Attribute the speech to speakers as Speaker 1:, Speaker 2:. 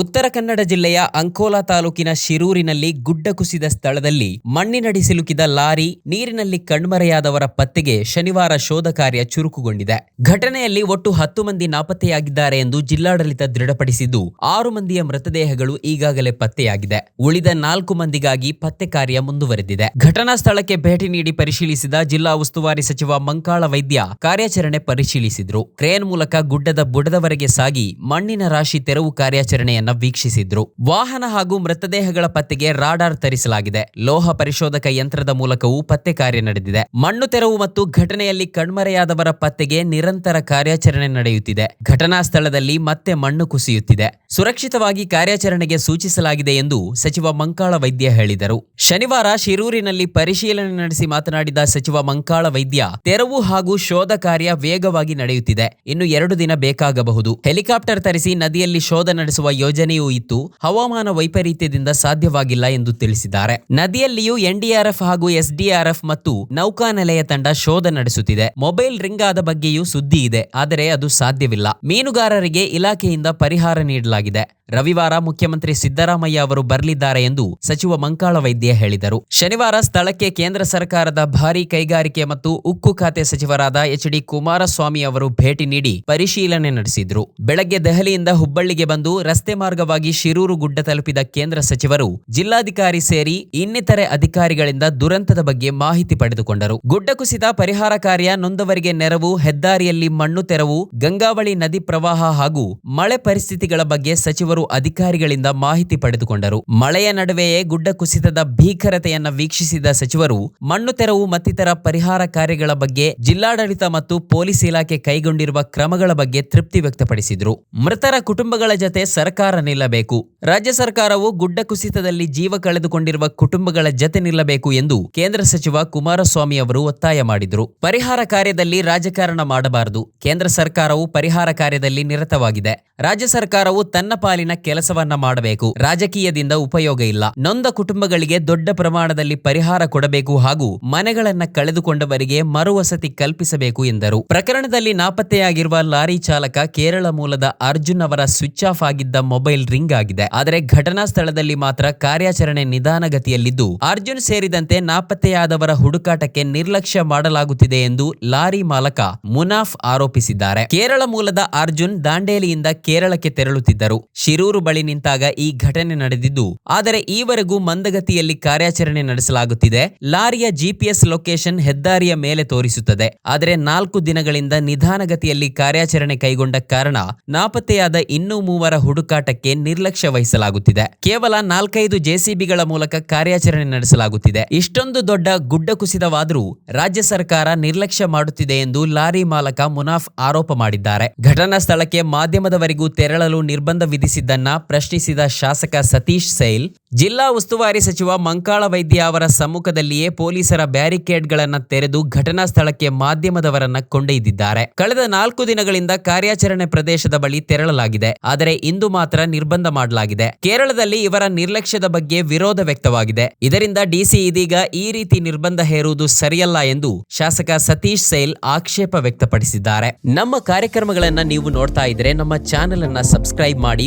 Speaker 1: ಉತ್ತರ ಕನ್ನಡ ಜಿಲ್ಲೆಯ ಅಂಕೋಲಾ ತಾಲೂಕಿನ ಶಿರೂರಿನಲ್ಲಿ ಗುಡ್ಡ ಕುಸಿದ ಸ್ಥಳದಲ್ಲಿ ಮಣ್ಣಿನಡಿ ಸಿಲುಕಿದ ಲಾರಿ ನೀರಿನಲ್ಲಿ ಕಣ್ಮರೆಯಾದವರ ಪತ್ತೆಗೆ ಶನಿವಾರ ಶೋಧ ಕಾರ್ಯ ಚುರುಕುಗೊಂಡಿದೆ. ಘಟನೆಯಲ್ಲಿ ಒಟ್ಟು ಹತ್ತು ಮಂದಿ ನಾಪತ್ತೆಯಾಗಿದ್ದಾರೆ ಎಂದು ಜಿಲ್ಲಾಡಳಿತ ದೃಢಪಡಿಸಿದ್ದು, ಆರು ಮಂದಿಯ ಮೃತದೇಹಗಳು ಈಗಾಗಲೇ ಪತ್ತೆಯಾಗಿದೆ. ಉಳಿದ ನಾಲ್ಕು ಮಂದಿಗಾಗಿ ಪತ್ತೆ ಕಾರ್ಯ ಮುಂದುವರೆದಿದೆ. ಘಟನಾ ಸ್ಥಳಕ್ಕೆ ಭೇಟಿ ನೀಡಿ ಪರಿಶೀಲಿಸಿದ ಜಿಲ್ಲಾ ಉಸ್ತುವಾರಿ ಸಚಿವ ಮಂಕಾಳ ವೈದ್ಯ ಕಾರ್ಯಾಚರಣೆ ಪರಿಶೀಲಿಸಿದ್ರು. ಕ್ರೇನ್ ಮೂಲಕ ಗುಡ್ಡದ ಬುಡದವರೆಗೆ ಸಾಗಿ ಮಣ್ಣಿನ ರಾಶಿ ತೆರವು ಕಾರ್ಯಾಚರಣೆಯನ್ನ ವೀಕ್ಷಿಸಿದ್ರು. ವಾಹನ ಹಾಗೂ ಮೃತದೇಹಗಳ ಪತ್ತೆಗೆ ರಾಡಾರ್ ತರಿಸಲಾಗಿದೆ. ಲೋಹ ಪರಿಶೋಧಕ ಯಂತ್ರದ ಮೂಲಕವೂ ಪತ್ತೆ ಕಾರ್ಯ ನಡೆದಿದೆ. ಮಣ್ಣು ತೆರವು ಮತ್ತು ಘಟನೆಯಲ್ಲಿ ಕಣ್ಮರೆಯಾದವರ ಪತ್ತೆಗೆ ನಿರಂತರ ಕಾರ್ಯಾಚರಣೆ ನಡೆಯುತ್ತಿದೆ. ಘಟನಾ ಸ್ಥಳದಲ್ಲಿ ಮತ್ತೆ ಮಣ್ಣು ಕುಸಿಯುತ್ತಿದೆ. ಸುರಕ್ಷಿತವಾಗಿ ಕಾರ್ಯಾಚರಣೆಗೆ ಸೂಚಿಸಲಾಗಿದೆ ಎಂದು ಸಚಿವ ಮಂಕಾಳ ವೈದ್ಯ ಹೇಳಿದರು. ಶನಿವಾರ ಶಿರೂರಿನಲ್ಲಿ ಪರಿಶೀಲನೆ ನಡೆಸಿ ಮಾತನಾಡಿದ ಸಚಿವ ಮಂಕಾಳ ವೈದ್ಯ, ತೆರವು ಹಾಗೂ ಶೋಧ ಕಾರ್ಯ ವೇಗವಾಗಿ ನಡೆಯುತ್ತಿದೆ. ಇನ್ನು ಎರಡು ದಿನ ಬೇಕಾಗಬಹುದು. ಹೆಲಿಕಾಪ್ಟರ್ ತರಿಸಿ ನದಿಯಲ್ಲಿ ಶೋಧ ನಡೆಸುವ ಯೋಜನೆಯೂ ಇತ್ತು ಹವಾಮಾನ ವೈಪರೀತ್ಯದಿಂದ ಸಾಧ್ಯವಾಗಿಲ್ಲ ಎಂದು ತಿಳಿಸಿದ್ದಾರೆ. ನದಿಯಲ್ಲಿಯೂ ಎನ್ಡಿಆರ್ಎಫ್ ಹಾಗೂ ಎಸ್ಡಿಆರ್ಎಫ್ ಮತ್ತು ನೌಕಾನೆಲೆಯ ತಂಡ ಶೋಧ ನಡೆಸುತ್ತಿದೆ. ಮೊಬೈಲ್ ರಿಂಗ್ ಆದ ಬಗ್ಗೆಯೂ ಸುದ್ದಿ ಇದೆ, ಆದರೆ ಅದು ಸಾಧ್ಯವಿಲ್ಲ. ಮೀನುಗಾರರಿಗೆ ಇಲಾಖೆಯಿಂದ ಪರಿಹಾರ ನೀಡಲಾಗಿದೆ. ರವಿವಾರ ಮುಖ್ಯಮಂತ್ರಿ ಸಿದ್ದರಾಮಯ್ಯ ಅವರು ಬರಲಿದ್ದಾರೆ ಎಂದು ಸಚಿವ ಮಂಕಾಳ ವೈದ್ಯ ಹೇಳಿದರು. ಶನಿವಾರ ಸ್ಥಳಕ್ಕೆ ಕೇಂದ್ರ ಸರ್ಕಾರದ ಭಾರಿ ಕೈಗಾರಿಕೆ ಮತ್ತು ಉಕ್ಕು ಖಾತೆ ಸಚಿವರಾದ ಎಚ್ ಡಿ ಕುಮಾರಸ್ವಾಮಿ ಅವರು ಭೇಟಿ ನೀಡಿ ಪರಿಶೀಲನೆ ನಡೆಸಿದ್ರು. ಬೆಳಗ್ಗೆ ದೆಹಲಿಯಿಂದ ಹುಬ್ಬಳ್ಳಿಗೆ ಬಂದು ರಸ್ತೆ ಮಾರ್ಗವಾಗಿ ಶಿರೂರು ಗುಡ್ಡ ತಲುಪಿದ ಕೇಂದ್ರ ಸಚಿವರು ಜಿಲ್ಲಾಧಿಕಾರಿ ಸೇರಿ ಇನ್ನಿತರೆ ಅಧಿಕಾರಿಗಳಿಂದ ದುರಂತದ ಬಗ್ಗೆ ಮಾಹಿತಿ ಪಡೆದುಕೊಂಡರು. ಗುಡ್ಡ ಕುಸಿತ ಪರಿಹಾರ ಕಾರ್ಯ ನೊಂದವರಿಗೆ ನೆರವು, ಹೆದ್ದಾರಿಯಲ್ಲಿ ಮಣ್ಣು ತೆರವು, ಗಂಗಾವಳಿ ನದಿ ಪ್ರವಾಹ ಹಾಗೂ ಮಳೆ ಪರಿಸ್ಥಿತಿಗಳ ಬಗ್ಗೆ ಸಚಿವರು ಅಧಿಕಾರಿಗಳಿಂದ ಮಾಹಿತಿ ಪಡೆದುಕೊಂಡರು. ಮಳೆಯ ನಡುವೆಯೇ ಗುಡ್ಡ ಕುಸಿತದ ಭೀಕರತೆಯನ್ನ ವೀಕ್ಷಿಸಿದ ಸಚಿವರು, ಮಣ್ಣು ತೆರವು ಮತ್ತಿತರ ಪರಿಹಾರ ಕಾರ್ಯಗಳ ಬಗ್ಗೆ ಜಿಲ್ಲಾಡಳಿತ ಮತ್ತು ಪೊಲೀಸ್ ಇಲಾಖೆ ಕೈಗೊಂಡಿರುವ ಕ್ರಮಗಳ ಬಗ್ಗೆ ತೃಪ್ತಿ ವ್ಯಕ್ತಪಡಿಸಿದ್ರು. ಮೃತರ ಕುಟುಂಬಗಳ ಜತೆ ಸರ್ಕಾರ ನಿಲ್ಲಬೇಕು. ರಾಜ್ಯ ಸರ್ಕಾರವು ಗುಡ್ಡ ಕುಸಿತದಲ್ಲಿ ಜೀವ ಕಳೆದುಕೊಂಡಿರುವ ಕುಟುಂಬಗಳ ಜತೆ ನಿಲ್ಲಬೇಕು ಎಂದು ಕೇಂದ್ರ ಸಚಿವ ಕುಮಾರಸ್ವಾಮಿ ಅವರು ಒತ್ತಾಯ ಮಾಡಿದರು. ಪರಿಹಾರ ಕಾರ್ಯದಲ್ಲಿ ರಾಜಕಾರಣ ಮಾಡಬಾರದು. ಕೇಂದ್ರ ಸರ್ಕಾರವು ಪರಿಹಾರ ಕಾರ್ಯದಲ್ಲಿ ನಿರತವಾಗಿದೆ. ರಾಜ್ಯ ಸರ್ಕಾರವು ತನ್ನ ಪಾಲಿನ ಕೆಲಸವನ್ನ ಮಾಡಬೇಕು. ರಾಜಕೀಯದಿಂದ ಉಪಯೋಗ ಇಲ್ಲ. ನೊಂದ ಕುಟುಂಬಗಳಿಗೆ ದೊಡ್ಡ ಪ್ರಮಾಣದಲ್ಲಿ ಪರಿಹಾರ ಕೊಡಬೇಕು ಹಾಗೂ ಮನೆಗಳನ್ನ ಕಳೆದುಕೊಂಡವರಿಗೆ ಮರುವಸತಿ ಕಲ್ಪಿಸಬೇಕು ಎಂದರು. ಪ್ರಕರಣದಲ್ಲಿ ನಾಪತ್ತೆಯಾಗಿರುವ ಲಾರಿ ಚಾಲಕ ಕೇರಳ ಮೂಲದ ಅರ್ಜುನ್ ಅವರ ಸ್ವಿಚ್ ಆಫ್ ಆಗಿದ್ದ ಮೊಬೈಲ್ ರಿಂಗ್ ಆಗಿದೆ. ಆದರೆ ಘಟನಾ ಸ್ಥಳದಲ್ಲಿ ಮಾತ್ರ ಕಾರ್ಯಾಚರಣೆ ನಿಧಾನಗತಿಯಲ್ಲಿದ್ದು, ಅರ್ಜುನ್ ಸೇರಿದಂತೆ ನಾಪತ್ತೆಯಾದವರ ಹುಡುಕಾಟಕ್ಕೆ ನಿರ್ಲಕ್ಷ್ಯ ಮಾಡಲಾಗುತ್ತಿದೆ ಎಂದು ಲಾರಿ ಮಾಲಕ ಮುನಾಫ್ ಆರೋಪಿಸಿದ್ದಾರೆ. ಕೇರಳ ಮೂಲದ ಅರ್ಜುನ್ ದಾಂಡೇಲಿಯಿಂದ ಕೇರಳಕ್ಕೆ ತೆರಳುತ್ತಿದ್ದರು. ಶಿರೂರು ಬಳಿ ನಿಂತಾಗ ಈ ಘಟನೆ ನಡೆದಿದ್ದು, ಆದರೆ ಈವರೆಗೂ ಮಂದಗತಿಯಲ್ಲಿ ಕಾರ್ಯಾಚರಣೆ ನಡೆಸಲಾಗುತ್ತಿದೆ. ಲಾರಿಯ ಜಿಪಿಎಸ್ ಲೊಕೇಶನ್ ಹೆದ್ದಾರಿಯ ಮೇಲೆ ತೋರಿಸುತ್ತದೆ. ಆದರೆ ನಾಲ್ಕು ದಿನಗಳಿಂದ ನಿಧಾನಗತಿಯಲ್ಲಿ ಕಾರ್ಯಾಚರಣೆ ಕೈಗೊಂಡ ಕಾರಣ ನಾಪತ್ತೆಯಾದ ಇನ್ನೂ ಮೂವರ ಹುಡುಕಾಟಕ್ಕೆ ನಿರ್ಲಕ್ಷ್ಯ ವಹಿಸಲಾಗುತ್ತಿದೆ. ಕೇವಲ ನಾಲ್ಕೈದು ಜೆಸಿಬಿಗಳ ಮೂಲಕ ಕಾರ್ಯಾಚರಣೆ ನಡೆಸಲಾಗುತ್ತಿದೆ. ಇಷ್ಟೊಂದು ದೊಡ್ಡ ಗುಡ್ಡ ಕುಸಿತವಾದರೂ ರಾಜ್ಯ ಸರ್ಕಾರ ನಿರ್ಲಕ್ಷ್ಯ ಮಾಡುತ್ತಿದೆ ಎಂದು ಲಾರಿ ಮಾಲಕ ಮುನಾಫ್ ಆರೋಪ ಮಾಡಿದ್ದಾರೆ. ಘಟನಾ ಸ್ಥಳಕ್ಕೆ ಮಾಧ್ಯಮದವರಿಗೂ ತೆರಳಲು ನಿರ್ಬಂಧ ವಿಧಿಸಿದ್ದನ್ನ ಪ್ರಶ್ನಿಸಿದ ಶಾಸಕ ಸತೀಶ್ ಸೈಲ್, ಜಿಲ್ಲಾ ಉಸ್ತುವಾರಿ ಸಚಿವ ಮಂಕಾಳ ವೈದ್ಯ ಅವರ ಸಮ್ಮುಖದಲ್ಲಿಯೇ ಪೊಲೀಸರ ಬ್ಯಾರಿಕೇಡ್ಗಳನ್ನು ತೆರೆದು ಘಟನಾ ಸ್ಥಳಕ್ಕೆ ಮಾಧ್ಯಮದವರನ್ನ ಕೊಂಡೊಯ್ದಿದ್ದಾರೆ. ಕಳೆದ ನಾಲ್ಕು ದಿನಗಳಿಂದ ಕಾರ್ಯಾಚರಣೆ ಪ್ರದೇಶದ ಬಳಿ ತೆರಳಲಾಗಿದೆ. ಆದರೆ ಇಂದು ಮಾತ್ರ ನಿರ್ಬಂಧ ಮಾಡಲಾಗಿದೆ. ಕೇರಳದಲ್ಲಿ ಇವರ ನಿರ್ಲಕ್ಷ್ಯದ ಬಗ್ಗೆ ವಿರೋಧ ವ್ಯಕ್ತವಾಗಿದೆ. ಇದರಿಂದ ಡಿಸಿ ಇದೀಗ ಈ ರೀತಿ ನಿರ್ಬಂಧ ಹೇರುವುದು ಸರಿಯಲ್ಲ ಎಂದು ಶಾಸಕ ಸತೀಶ್ ಸೈಲ್ ಆಕ್ಷೇಪ ವ್ಯಕ್ತಪಡಿಸಿದ್ದಾರೆ. ನಮ್ಮ ಕಾರ್ಯಕ್ರಮಗಳನ್ನ ನೀವು ನೋಡ್ತಾ ಇದ್ರೆ ನಮ್ಮ ಚಾನೆಲ್ ಅನ್ನ ಸಬ್ಸ್ಕ್ರೈಬ್ ಮಾಡಿ